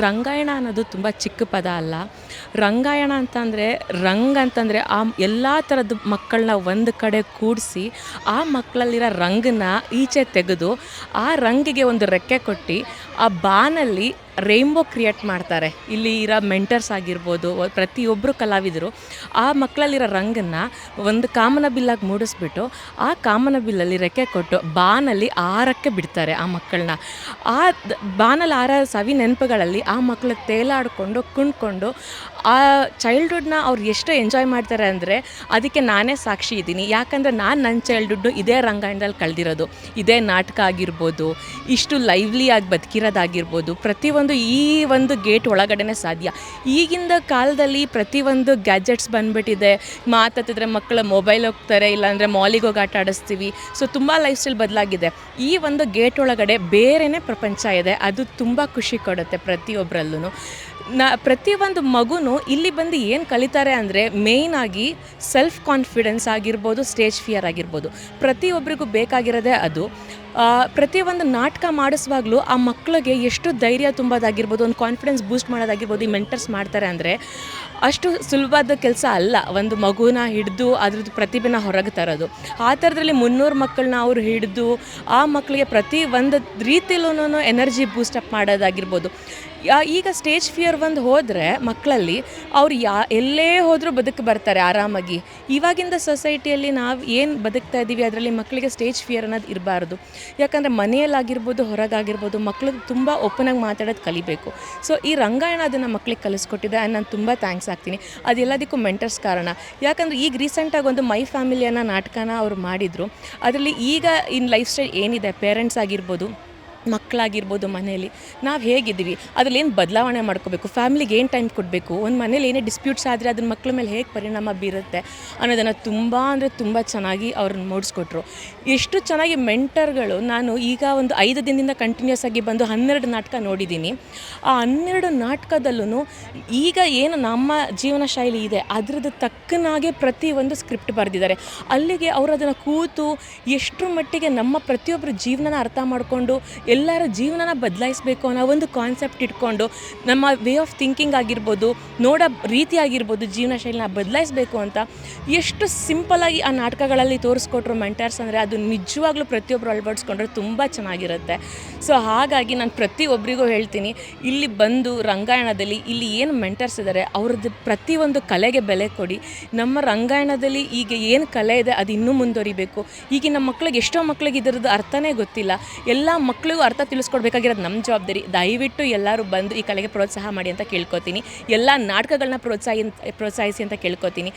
ರಂಗಾಯಣ ಅನ್ನೋದು ತುಂಬ ಚಿಕ್ಕ ಪದ ಅಲ್ಲ. ರಂಗಾಯಣ ಅಂತಂದರೆ ರಂಗ್ ಅಂತಂದರೆ ಆ ಎಲ್ಲ ಥರದ ಮಕ್ಕಳನ್ನ ಒಂದು ಕಡೆ ಕೂಡಿಸಿ ಆ ಮಕ್ಕಳಲ್ಲಿರೋ ರಂಗನ್ನ ಈಚೆ ತೆಗೆದು ಆ ರಂಗಿಗೆ ಒಂದು ರೆಕ್ಕೆ ಕೊಟ್ಟು ಆ ಬಾನಲ್ಲಿ ರೈನ್ಬೋ ಕ್ರಿಯೇಟ್ ಮಾಡ್ತಾರೆ. ಇಲ್ಲಿ ಇರೋ ಮೆಂಟರ್ಸ್ ಆಗಿರ್ಬೋದು ಪ್ರತಿಯೊಬ್ಬರು ಕಲಾವಿದರು, ಆ ಮಕ್ಕಳಲ್ಲಿರೋ ರಂಗನ್ನು ಒಂದು ಕಾಮನ ಬಿಲ್ಲಾಗಿ ಮೂಡಿಸ್ಬಿಟ್ಟು, ಆ ಕಾಮನ ಬಿಲ್ಲಲ್ಲಿ ರೆಕ್ಕೆ ಕೊಟ್ಟು ಬಾನಲ್ಲಿ ಆರಕ್ಕೆ ಬಿಡ್ತಾರೆ ಆ ಮಕ್ಕಳನ್ನ ಆ ಬಾನಲ್ಲಿ ಆರ ಸವಿ ನೆನಪುಗಳಲ್ಲಿ ಆ ಮಕ್ಕಳು ತೇಲಾಡಿಕೊಂಡು, ಕುಣ್ಕೊಂಡು ಆ ಚೈಲ್ಡ್ಹುಡ್ನ ಅವ್ರು ಎಷ್ಟು ಎಂಜಾಯ್ ಮಾಡ್ತಾರೆ ಅಂದರೆ ಅದಕ್ಕೆ ನಾನೇ ಸಾಕ್ಷಿ ಇದ್ದೀನಿ. ಯಾಕಂದರೆ ನಾನು ನನ್ನ ಚೈಲ್ಡ್ಹುಡ್ಡು ಇದೇ ರಂಗಾಯಣದಲ್ಲಿ ಕಳೆದಿರೋದು. ಇದೇ ನಾಟಕ ಆಗಿರ್ಬೋದು, ಇಷ್ಟು ಲೈವ್ಲಿಯಾಗಿ ಬದುಕಿರೋದಾಗಿರ್ಬೋದು, ಪ್ರತಿಯೊಂದು ಈ ಒಂದು ಗೇಟ್ ಒಳಗಡೆ ಸಾಧ್ಯ. ಈಗಿಂದ ಕಾಲದಲ್ಲಿ ಪ್ರತಿಯೊಂದು ಗ್ಯಾಜೆಟ್ಸ್ ಬಂದ್ಬಿಟ್ಟಿದೆ. ಮಾತಾಡ್ತಿದ್ರೆ ಮಕ್ಕಳು ಮೊಬೈಲ್ ಹೋಗ್ತಾರೆ, ಇಲ್ಲಾಂದರೆ ಮಾಲಿಗೆ ಹೋಗಿ ಆಟ ಆಡಿಸ್ತೀವಿ. ಸೊ ತುಂಬ ಲೈಫ್ ಸ್ಟೈಲ್ ಬದಲಾಗಿದೆ. ಈ ಒಂದು ಗೇಟ್ ಒಳಗಡೆ ಬೇರೆಯೇ ಪ್ರಪಂಚ ಇದೆ. ಅದು ತುಂಬ ಖುಷಿ ಕೊಡುತ್ತೆ ಪ್ರತಿಯೊಬ್ಬರಲ್ಲೂ ನ ಪ್ರತಿಯೊಂದು ಮಗುನು ಇಲ್ಲಿ ಬಂದು ಏನು ಕಲಿತಾರೆ ಅಂದರೆ ಆಗಿ ಸೆಲ್ಫ್ ಕಾನ್ಫಿಡೆನ್ಸ್ ಆಗಿರ್ಬೋದು ಸ್ಟೇಜ್ ಫಿಯರ್ ಆಗಿರ್ಬೋದು. ಪ್ರತಿಯೊಬ್ಬರಿಗೂ ಬೇಕಾಗಿರೋದೇ ಅದು. ಪ್ರತಿಯೊಂದು ನಾಟಕ ಮಾಡಿಸುವಾಗಲೂ ಆ ಮಕ್ಕಳಿಗೆ ಎಷ್ಟು ಧೈರ್ಯ ತುಂಬೋದಾಗಿರ್ಬೋದು, ಒಂದು ಕಾನ್ಫಿಡೆನ್ಸ್ ಬೂಸ್ಟ್ ಮಾಡೋದಾಗಿರ್ಬೋದು ಈ ಮೆಂಟರ್ಸ್ ಮಾಡ್ತಾರೆ ಅಂದರೆ ಅಷ್ಟು ಸುಲಭದ ಕೆಲಸ ಅಲ್ಲ. ಒಂದು ಮಗುನ ಹಿಡಿದು ಅದ್ರದ್ದು ಪ್ರತಿಭೆನ ಹೊರಗೆ ತರೋದು. ಆ ಥರದ್ರಲ್ಲಿ ಮುನ್ನೂರು ಮಕ್ಕಳನ್ನ ಅವರು ಹಿಡಿದು ಆ ಮಕ್ಕಳಿಗೆ ಪ್ರತಿ ಒಂದು ರೀತಿಲೂ ಎನರ್ಜಿ ಬೂಸ್ಟಪ್ ಮಾಡೋದಾಗಿರ್ಬೋದು. ಈಗ ಸ್ಟೇಜ್ ಫಿಯರ್ ಒಂದು ಹೋದರೆ ಮಕ್ಕಳಲ್ಲಿ ಅವ್ರು ಯಾ, ಎಲ್ಲೇ ಹೋದರೂ ಬದುಕು ಬರ್ತಾರೆ ಆರಾಮಾಗಿ. ಇವಾಗಿಂದ ಸೊಸೈಟಿಯಲ್ಲಿ ನಾವು ಏನು ಬದುಕ್ತಾ ಇದ್ದೀವಿ ಅದರಲ್ಲಿ ಮಕ್ಕಳಿಗೆ ಸ್ಟೇಜ್ ಫಿಯರ್ ಅನ್ನೋದು ಇರಬಾರ್ದು. ಯಾಕಂದರೆ ಮನೆಯಲ್ಲಾಗಿರ್ಬೋದು, ಹೊರಗಾಗಿರ್ಬೋದು ಮಕ್ಕಳು ತುಂಬ ಓಪನಾಗಿ ಮಾತಾಡೋದು ಕಲಿಬೇಕು. ಸೊ ಈ ರಂಗಾಯಣ ಅದನ್ನು ಮಕ್ಕಳಿಗೆ ಕಲಿಸ್ಕೊಟ್ಟಿದೆ ನಾನು ತುಂಬ ಥ್ಯಾಂಕ್ಸ್ ಆಗ್ತೀನಿ. ಅದೆಲ್ಲದಕ್ಕೂ ಮೆಂಟರ್ಸ್ ಕಾರಣ. ಯಾಕಂದರೆ ಈಗ ರೀಸೆಂಟಾಗಿ ಒಂದು ಮೈ ಫ್ಯಾಮಿಲಿ ಅನ್ನೋ ನಾಟಕನ ಅವರು ಮಾಡಿದರು. ಅದರಲ್ಲಿ ಈಗ ಇನ್ ಲೈಫ್ ಸ್ಟೈಲ್ ಏನಿದೆ ಪೇರೆಂಟ್ಸ್ ಆಗಿರ್ಬೋದು ಮಕ್ಕಳಾಗಿರ್ಬೋದು ಮನೇಲಿ ನಾವು ಹೇಗಿದ್ದೀವಿ? ಅದ್ರಲ್ಲಿ ಏನು ಬದಲಾವಣೆ ಮಾಡ್ಕೋಬೇಕು? ಫ್ಯಾಮಿಲಿಗೆ ಏನು ಟೈಮ್ ಕೊಡಬೇಕು? ಒಂದು ಮನೇಲಿ ಏನೇ ಡಿಸ್ಪ್ಯೂಟ್ಸ್ ಆದರೆ ಅದನ್ನ ಮಕ್ಕಳ ಮೇಲೆ ಹೇಗೆ ಪರಿಣಾಮ ಬೀರುತ್ತೆ ಅನ್ನೋದನ್ನು ತುಂಬ ಅಂದರೆ ತುಂಬ ಚೆನ್ನಾಗಿ ಅವ್ರನ್ನ ಮೂಡಿಸ್ಕೊಟ್ರು. ಎಷ್ಟು ಚೆನ್ನಾಗಿ ಮೆಂಟರ್ಗಳು ನಾನು ಈಗ ಒಂದು ಐದು ದಿನದಿಂದ ಕಂಟಿನ್ಯೂಸ್ ಆಗಿ ಬಂದು ಹನ್ನೆರಡು ನಾಟಕ ನೋಡಿದ್ದೀನಿ. ಆ ಹನ್ನೆರಡು ನಾಟಕದಲ್ಲೂ ಈಗ ಏನು ನಮ್ಮ ಜೀವನ ಶೈಲಿ ಇದೆ, ಅದರದ್ದು ತಕ್ಕನಾಗೆ ಪ್ರತಿಯೊಂದು ಸ್ಕ್ರಿಪ್ಟ್ ಬರೆದಿದ್ದಾರೆ. ಅಲ್ಲಿಗೆ ಅವರು ಅದನ್ನು ಕೂತು ಎಷ್ಟರ ಮಟ್ಟಿಗೆ ನಮ್ಮ ಪ್ರತಿಯೊಬ್ಬರ ಜೀವನನ ಅರ್ಥ ಮಾಡಿಕೊಂಡು ಎಲ್ಲರ ಜೀವನನ ಬದಲಾಯಿಸಬೇಕು ಅನ್ನೋ ಒಂದು ಕಾನ್ಸೆಪ್ಟ್ ಇಟ್ಕೊಂಡು ನಮ್ಮ ವೇ ಆಫ್ ಥಿಂಕಿಂಗ್ ಆಗಿರ್ಬೋದು, ನೋಡೋ ರೀತಿ ಆಗಿರ್ಬೋದು ಜೀವನ ಶೈಲಿನ ಬದಲಾಯಿಸಬೇಕು ಅಂತ ಎಷ್ಟು ಸಿಂಪಲಾಗಿ ಆ ನಾಟಕಗಳಲ್ಲಿ ತೋರಿಸ್ಕೊಟ್ರು ಮೆಂಟರ್ಸ್ ಅಂದರೆ ಅದು ನಿಜವಾಗ್ಲೂ ಪ್ರತಿಯೊಬ್ಬರು ಅಳವಡಿಸ್ಕೊಂಡ್ರೆ ತುಂಬ ಚೆನ್ನಾಗಿರುತ್ತೆ. ಸೊ ಹಾಗಾಗಿ ನಾನು ಪ್ರತಿಯೊಬ್ಬರಿಗೂ ಹೇಳ್ತೀನಿ, ಇಲ್ಲಿ ಬಂದು ರಂಗಾಯಣದಲ್ಲಿ ಇಲ್ಲಿ ಏನು ಮೆಂಟರ್ಸ್ ಇದ್ದಾರೆ ಅವ್ರದ್ದು ಪ್ರತಿಯೊಂದು ಕಲೆಗೆ ಬೆಲೆ ಕೊಡಿ. ನಮ್ಮ ರಂಗಾಯಣದಲ್ಲಿ ಈಗ ಏನು ಕಲೆ ಇದೆ ಅದು ಇನ್ನೂ ಮುಂದುವರಿಬೇಕು. ಈಗಿನ ಮಕ್ಕಳಿಗೆ ಎಷ್ಟೋ ಮಕ್ಕಳಿಗೆ ಇದರದ್ದು ಅರ್ಥನೇ ಗೊತ್ತಿಲ್ಲ. ಎಲ್ಲ ಮಕ್ಕಳಿಗೂ ಅರ್ಥ ತಿಳಿಸ್ಕೊಡ್ಬೇಕಾಗಿರೋದು ನಮ್ಮ ಜವಾಬ್ದಾರಿ. ದಯವಿಟ್ಟು ಎಲ್ಲರೂ ಬಂದು ಈ ಕಲೆಗೆ ಪ್ರೋತ್ಸಾಹ ಮಾಡಿ ಅಂತ ಕೇಳ್ಕೊತೀನಿ. ಎಲ್ಲ ನಾಟಕಗಳನ್ನ ಪ್ರೋತ್ಸಾಹಿ ಪ್ರೋತ್ಸಾಹಿಸಿ ಅಂತ ಕೇಳ್ಕೊತೀನಿ.